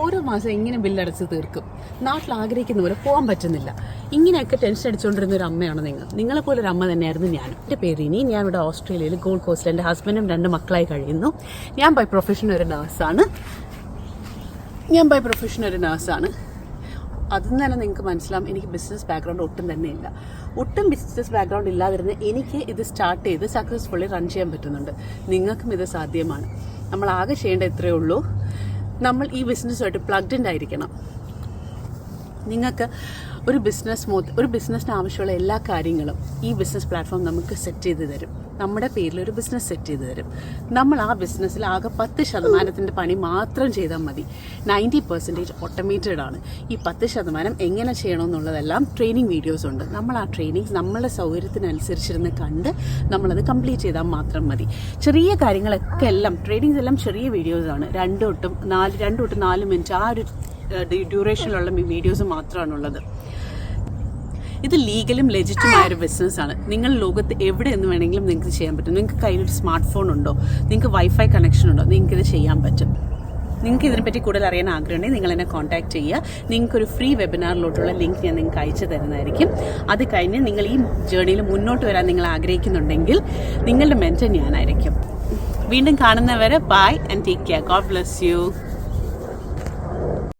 ഓരോ മാസം എങ്ങനെ ബില്ലടച്ച് തീർക്കും? നാട്ടിൽ ആഗ്രഹിക്കുന്ന പോലെ പോകാൻ പറ്റുന്നില്ല. ഇങ്ങനെയൊക്കെ ടെൻഷൻ അടിച്ചുകൊണ്ടിരുന്ന ഒരു അമ്മയാണ് നിങ്ങൾ. നിങ്ങളെ പോലെ ഒരു അമ്മ തന്നെയായിരുന്നു ഞാൻ എന്റെ പേര് ഇനി ഞാൻ ഇവിടെ ഓസ്ട്രേലിയയിൽ ഗോൾഡ് കോസ്റ്റിൽ എന്റെ ഹസ്ബൻഡും രണ്ട് മക്കളായി കഴിയുന്നു. ഞാൻ ബൈ പ്രൊഫഷൻ ഒരു നേഴ്സാണ് ഞാൻ ബൈ പ്രൊഫഷൻ ഒരു നേഴ്സാണ് അതിൽ തന്നെ നിങ്ങൾക്ക് മനസ്സിലാവും എനിക്ക് ബിസിനസ് ബാക്ക്ഗ്രൗണ്ട് ഒട്ടും തന്നെ ഇല്ല. ഒട്ടും ബിസിനസ് ബാക്ക്ഗ്രൗണ്ട് ഇല്ലാതിരുന്ന എനിക്ക് ഇത് സ്റ്റാർട്ട് ചെയ്ത് സക്സസ്ഫുള്ളി റൺ ചെയ്യാൻ പറ്റുന്നുണ്ട്. നിങ്ങൾക്കും ഇത് സാധ്യമാണ്. നമ്മൾ ആകെ ചെയ്യേണ്ട ഇത്രയേ ഉള്ളൂ. നമ്മൾ ഈ ബിസിനസ്സുമായിട്ട് പ്ലഗ്ഡ് ആയിരിക്കണം. നിങ്ങൾക്ക് ഒരു ബിസിനസ് മോ ഒരു ബിസിനസ്സിന് ആവശ്യമുള്ള എല്ലാ കാര്യങ്ങളും ഈ ബിസിനസ് പ്ലാറ്റ്ഫോം നമുക്ക് സെറ്റ് ചെയ്ത് തരും. നമ്മുടെ പേരിൽ ഒരു ബിസിനസ് സെറ്റ് ചെയ്ത് തരും. നമ്മൾ ആ ബിസിനസ്സിൽ ആകെ പത്ത് ശതമാനത്തിന്റെ പണി മാത്രം ചെയ്താൽ മതി. നയന്റി പെർസെന്റേജ് ഓട്ടോമേറ്റഡ് ആണ്. ഈ പത്ത് ശതമാനം എങ്ങനെ ചെയ്യണമെന്നുള്ളതെല്ലാം ട്രെയിനിങ് വീഡിയോസ് ഉണ്ട്. നമ്മൾ ആ ട്രെയിനിങ് നമ്മളുടെ സൗകര്യത്തിനനുസരിച്ചിരുന്ന് കണ്ട് നമ്മളത് കംപ്ലീറ്റ് ചെയ്താൽ മാത്രം മതി. ചെറിയ കാര്യങ്ങളൊക്കെ എല്ലാം ട്രെയിനിങ്സ് എല്ലാം ചെറിയ വീഡിയോസാണ് രണ്ടു തൊട്ടും നാല് രണ്ടു തൊട്ട് നാല് മിനിറ്റ് ആ ഒരു ഡ്യൂറേഷനിലുള്ള വീഡിയോസ് മാത്രമാണുള്ളത്. ഇത് ലീഗലും ലെജിറ്റുമായ ഒരു ബിസിനസ്സാണ്. നിങ്ങൾ ലോകത്ത് എവിടെ എന്ന് വേണമെങ്കിലും നിങ്ങൾക്ക് ചെയ്യാൻ പറ്റും. നിങ്ങൾക്ക് കയ്യിലൊരു സ്മാർട്ട് ഫോൺ ഉണ്ടോ? നിങ്ങൾക്ക് വൈഫൈ കണക്ഷൻ ഉണ്ടോ? നിങ്ങൾക്ക് ഇത് ചെയ്യാൻ പറ്റും. നിങ്ങൾക്ക് ഇതിനെപ്പറ്റി കൂടുതൽ അറിയാൻ ആഗ്രഹമുണ്ടെങ്കിൽ നിങ്ങൾ എന്നെ കോൺടാക്ട് ചെയ്യുക. നിങ്ങൾക്കൊരു ഫ്രീ വെബിനാറിലോട്ടുള്ള ലിങ്ക് ഞാൻ നിങ്ങൾക്ക് അയച്ചു തരുന്നതായിരിക്കും. അത് കഴിഞ്ഞ് നിങ്ങൾ ഈ ജേണിയിൽ മുന്നോട്ട് വരാൻ നിങ്ങൾ ആഗ്രഹിക്കുന്നുണ്ടെങ്കിൽ നിങ്ങളുടെ മെന്റർ ഞാനായിരിക്കും. വീണ്ടും കാണുന്നവരെ bye and take care God bless you